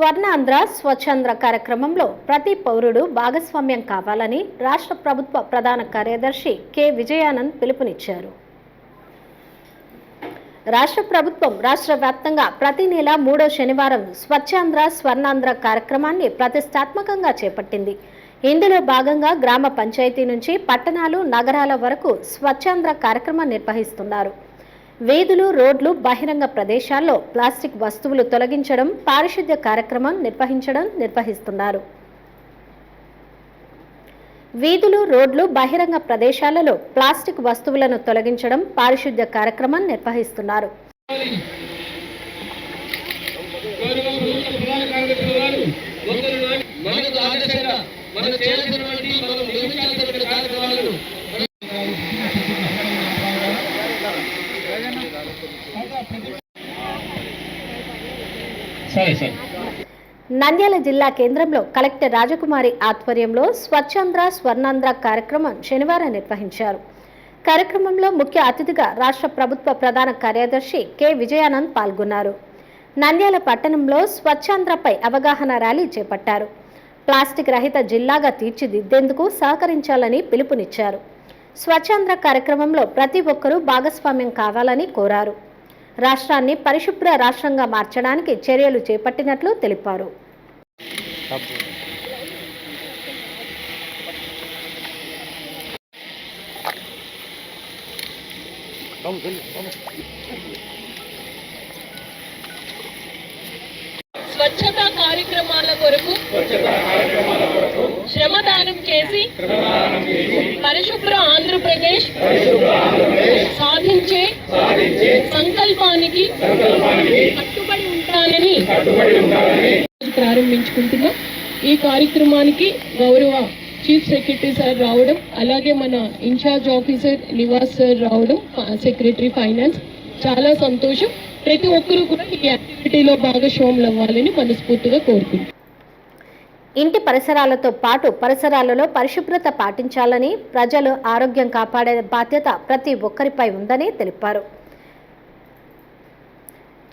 స్వర్ణాంధ్ర స్వచ్ఛంద్ర కార్యక్రమంలో ప్రతి పౌరుడు భాగస్వామ్యం కావాలని రాష్ట్ర ప్రభుత్వ ప్రధాన కార్యదర్శి కె. విజయానంద్ పిలుపునిచ్చారు. రాష్ట్ర ప్రభుత్వం రాష్ట్ర వ్యాప్తంగా ప్రతి నెల మూడో శనివారం స్వచ్ఛాంధ్ర స్వర్ణాంధ్ర కార్యక్రమాన్ని ప్రతిష్టాత్మకంగా చేపట్టింది. ఇందులో భాగంగా గ్రామ పంచాయతీ నుంచి పట్టణాలు నగరాల వరకు స్వచ్ఛాంధ్ర కార్యక్రమం నిర్వహిస్తున్నారు. వీధులు రోడ్లు బహిరంగ ప్రదేశాల్లో ప్లాస్టిక్ వస్తువులు తొలగించడం పారిశుద్ధ్య కార్యక్రమం నిర్వహించడం నిర్వహిస్తున్నారు. వీధులు రోడ్లు బహిరంగ ప్రదేశాలలో ప్లాస్టిక్ వస్తువులను తొలగించడం పారిశుద్ధ్య కార్యక్రమం నిర్వహిస్తున్నారు. గౌరవ ప్రభుత్వ ప్రధాన కార్యదర్శులు గారు ఒకరు నాటి మనకు ఆదర్శంగా మనం చేయాల్సినటువంటి మనం నిర్మించాల్సినటువంటి కార్యక్రమాలను సరే సరే. నంద్యాల జిల్లా కేంద్రంలో కలెక్టర్ రాజకుమారి ఆధ్వర్యంలో స్వచ్ఛంద్ర స్వర్ణాంధ్ర కార్యక్రమం శనివారం నిర్వహించారు. కార్యక్రమంలో ముఖ్య అతిథిగా రాష్ట్ర ప్రభుత్వ ప్రధాన కార్యదర్శి కె. విజయానంద్ పాల్గొన్నారు. నంద్యాల పట్టణంలో స్వచ్ఛాంధ్రపై అవగాహన ర్యాలీ చేపట్టారు. ప్లాస్టిక్ రహిత జిల్లాగా తీర్చిదిద్దేందుకు సహకరించాలని పిలుపునిచ్చారు. స్వచ్ఛాంధ్ర కార్యక్రమంలో ప్రతి ఒక్కరూ భాగస్వామ్యం కావాలని కోరారు. రాష్ట్రాన్ని పరిశుభ్ర రాష్ట్రంగా మార్చడానికి చర్యలు చేపట్టినట్లు తెలిపారు. స్వచ్ఛతా కార్యక్రమాల కొరకు శ్రమదానం చేసి పరిశుభ్ర ఆంధ్రప్రదేశ్ సంకల్పానికి కట్టుబడి ఉంటానని ప్రారంభించుకుంటున్నాం. ఈ కార్యక్రమానికి గౌరవ చీఫ్ సెక్రటరీ సార్ రావడం అలాగే మన ఇన్ఛార్జ్ ఆఫీసర్ నివాస్ సార్ రావడం సెక్రటరీ ఫైనాన్స్. చాలా సంతోషం. ప్రతి ఒక్కరూ కూడా ఈ యాక్టివిటీలో భాగస్వాములు అవ్వాలని మనస్ఫూర్తిగా కోరుకుంటున్నాం. ఇంటి పరిసరాలతో పాటు పరిసరాలలో పరిశుభ్రత పాటించాలని ప్రజలు ఆరోగ్యం కాపాడే బాధ్యత ప్రతి ఒక్కరిపై ఉందని తెలిపారు.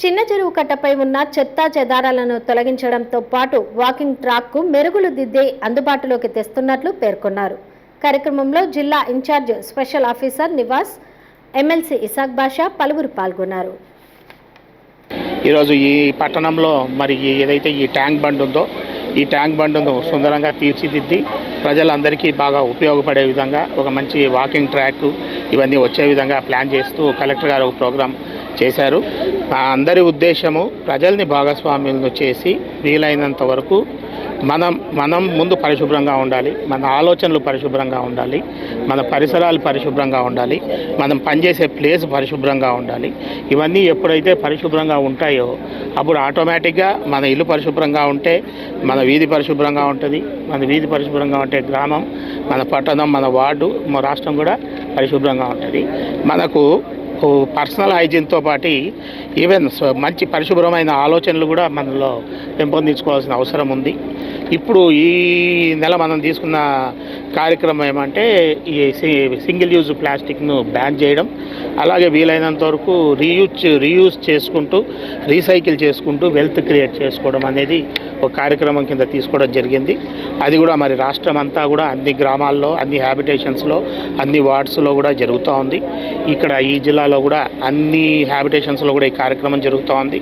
చిన్న చెరువు కట్టపై ఉన్న చెత్త చెదారాలను తొలగించడంతో పాటు వాకింగ్ ట్రాక్కు మెరుగులు దిద్దే అందుబాటులోకి తెస్తున్నట్లు పేర్కొన్నారు. కార్యక్రమంలో జిల్లా incharge special officer Nivas MLC Ishaq Basha పలువురు పాల్గొన్నారు. ఈరోజు ఈ పట్టణంలో మరి ఏదైతే ఈ ట్యాంక్ బండ్ ఉందో ఈ ట్యాంక్ బండ్ను సుందరంగా తీర్చిదిద్ది ప్రజలందరికీ బాగా ఉపయోగపడే విధంగా ఒక మంచి వాకింగ్ ట్రాక్ ఇవన్నీ వచ్చే విధంగా ప్లాన్ చేస్తూ కలెక్టర్ గారు ఒక ప్రోగ్రాం చేశారు. అందరి ఉద్దేశము ప్రజల్ని భాగస్వామ్యం చేసి వీలైనంత వరకు మనం మనం ముందు పరిశుభ్రంగా ఉండాలి మన ఆలోచనలు పరిశుభ్రంగా ఉండాలి మన పరిసరాలు పరిశుభ్రంగా ఉండాలి మనం పనిచేసే ప్లేస్ పరిశుభ్రంగా ఉండాలి. ఇవన్నీ ఎప్పుడైతే పరిశుభ్రంగా ఉంటాయో అప్పుడు ఆటోమేటిక్గా మన ఇల్లు పరిశుభ్రంగా ఉంటే మన వీధి పరిశుభ్రంగా ఉంటుంది మన వీధి పరిశుభ్రంగా ఉంటే గ్రామం మన పట్టణం మన వార్డు మన రాష్ట్రం కూడా పరిశుభ్రంగా ఉంటుంది. మనకు పర్సనల్ హైజీన్తో పాటు ఈవెన్ మంచి పరిశుభ్రమైన ఆలోచనలు కూడా మనలో పెంపొందించుకోవాల్సిన అవసరం ఉంది. ఇప్పుడు ఈ నెల మనం తీసుకున్న కార్యక్రమం ఏమంటే ఈ సి- సింగిల్ యూజ్ ప్లాస్టిక్ను బ్యాన్ చేయడం అలాగే వీలైనంత వరకు రీయూజ్ రీయూజ్ చేసుకుంటూ రీసైకిల్ చేసుకుంటూ వెల్త్ క్రియేట్ చేసుకోవడం అనేది ఒక కార్యక్రమం కింద తీసుకోవడం జరిగింది. అది కూడా మరి రాష్ట్రం అంతా కూడా అన్ని గ్రామాల్లో అన్ని హ్యాబిటేషన్స్లో అన్ని వార్డ్స్లో కూడా జరుగుతూ ఉంది. ఇక్కడ ఈ జిల్లాలో కూడా అన్ని హ్యాబిటేషన్స్లో కూడా ఈ కార్యక్రమం జరుగుతూ ఉంది.